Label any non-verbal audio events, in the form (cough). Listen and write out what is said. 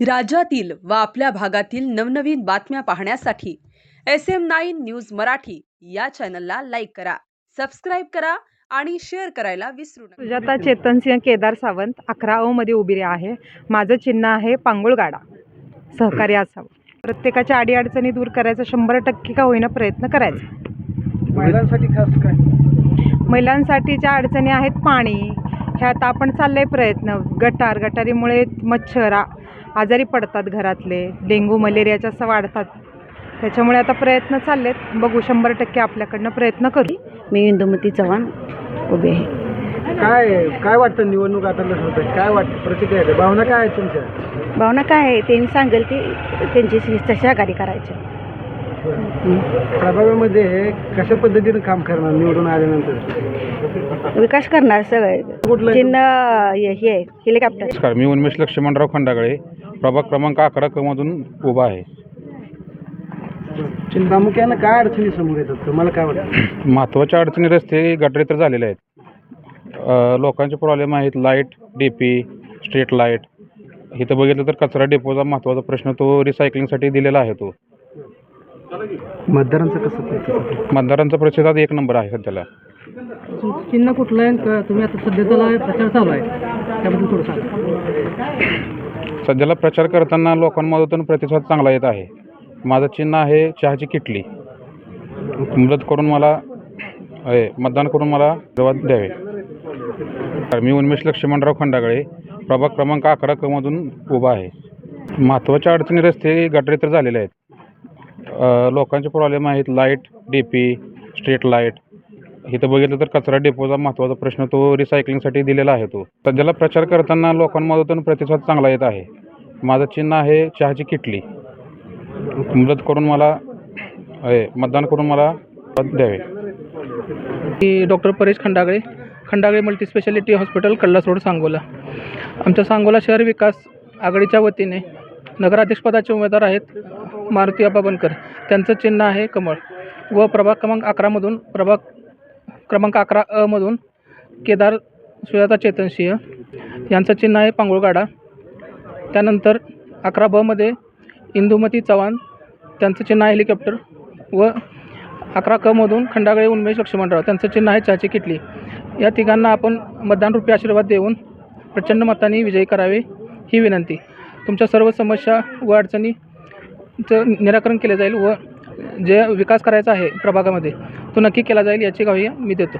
राज्यातील व आपल्या भागातील नवनवीन बातम्या पाहण्यासाठी S M nine news Marathi या चॅनलला लाईक करा सबस्क्राईब करा आणि शेअर करायला विसरू नका. सुजाता चेतनसिंह केदार सावंत अकरा अ मध्ये उभी आहे. माझं चिन्ह आहे पांगुळगाडा. सहकारी असावं. प्रत्येकाच्या अडीअडचणी दूर करायचा शंभर टक्के का होईना प्रयत्न करायचा. महिलांसाठी खास काय? महिलांसाठीच्या अडचणी आहेत पाणी. ह्यात आपण चालले प्रयत्न. गटार गटारीमुळे मच्छर आ- आजारी पडतात घरातले डेंग्यू मलेरियाच्या असं वाढतात. त्याच्यामुळे आता प्रयत्न चाललेत. बघू शंभर टक्के आपल्याकडनं प्रयत्न करू. मी इंदुमती चव्हाण उभी आहे. काय काय वाटतं निवडणूक आता होत आहे काय वाटतं प्रतिक्रिया आहे भावना काय आहेत तुमच्या? भावना काय आहे? त्यांनी सांगेल ते त्यांची सहकारी करायचे. प्रभागामध्ये कशा पद्धतीनं काम करणार निवडून आल्यानंतर? विकास करणार सगळे. कुठलं चिन्ह हे हे आहे, हेलिकॉप्टर. नमस्कार मी उन्मेष लक्ष्मणराव खंडागळे. प्रभाग क्रमांक अकरा मधून उभा आहे. प्रामुख्यानं काय अडचणी समोर येतात? तुम्हाला काय वाटतं? (clears throat) महत्त्वाच्या अडचणी रस्ते गटारी तर झालेले आहेत. लोकांचे प्रॉब्लेम आहेत. Light D P street light इथं बघितलं तर कचरा डेपोचा महत्त्वाचा प्रश्न तो रिसायकलिंगसाठी दिलेला आहे तो. मतदारांचं कसं? मतदारांचा प्रतिसाद एक नंबर आहे सध्याला. चिन्ह कुठलं आहे तुम्ही आता सध्याचा प्रचार चालू आहे. त्याबद्दल थोडं सांगा. सध्याला प्रचार करताना लोकांमधून प्रतिसाद चांगला येत आहे. माझं चिन्ह आहे चहाची किटली. मदत करून मला मतदान करून मला आशीर्वाद द्यावे. तर मी उन्मेष लक्ष्मणराव खंडागळे प्रभाग क्रमांक अकरा क उभा आहे. महत्त्वाच्या अडचणी रस्ते गटारी तर झालेले आहेत. लोकांचे प्रॉब्लेम आहेत. Light D P street light इथं बघितलं तर कचरा डेपोचा महत्त्वाचा प्रश्न तो रिसायकलिंगसाठी दिलेला आहे तो. सध्याला प्रचार करताना लोकांमधून प्रतिसाद चांगला येत आहे. माझं चिन्ह आहे चहाची किटली. मदत करून मला आहे, मतदान करून मला द्यावे. मी doctor Paresh Khandagale Khandagale multispeciality hospital Kallas road Sangola. आमच्या सांगोला शहर विकास आघाडीच्या वतीने नगराध्यक्षपदाचे उमेदवार आहेत मारुती अबाबनकर त्यांचं चिन्ह आहे कमळ. व प्रभाग क्रमांक अकरामधून प्रभाग क्रमांक अकरा अमधून केदार सुजाता चेतनसिंह यांचं चिन्ह आहे पांगुळगाडा. त्यानंतर अकरा बमध्ये इंदुमती चव्हाण त्यांचं चिन्ह आहे हेलिकॉप्टर व अकरा क मधून खंडागळे उन्मेश लक्ष्मणराव त्यांचं चिन्ह आहे चहाची किटली. या तिघांना आपण मतदान रूपी आशीर्वाद देऊन प्रचंड मतांनी विजयी करावे ही विनंती. तुमच्या सर्व समस्या व अडचणीचं निराकरण केले जाईल व जे विकास करायचा आहे प्रभागामध्ये तो नक्की केला जाईल याची ग्वाही मी देतो.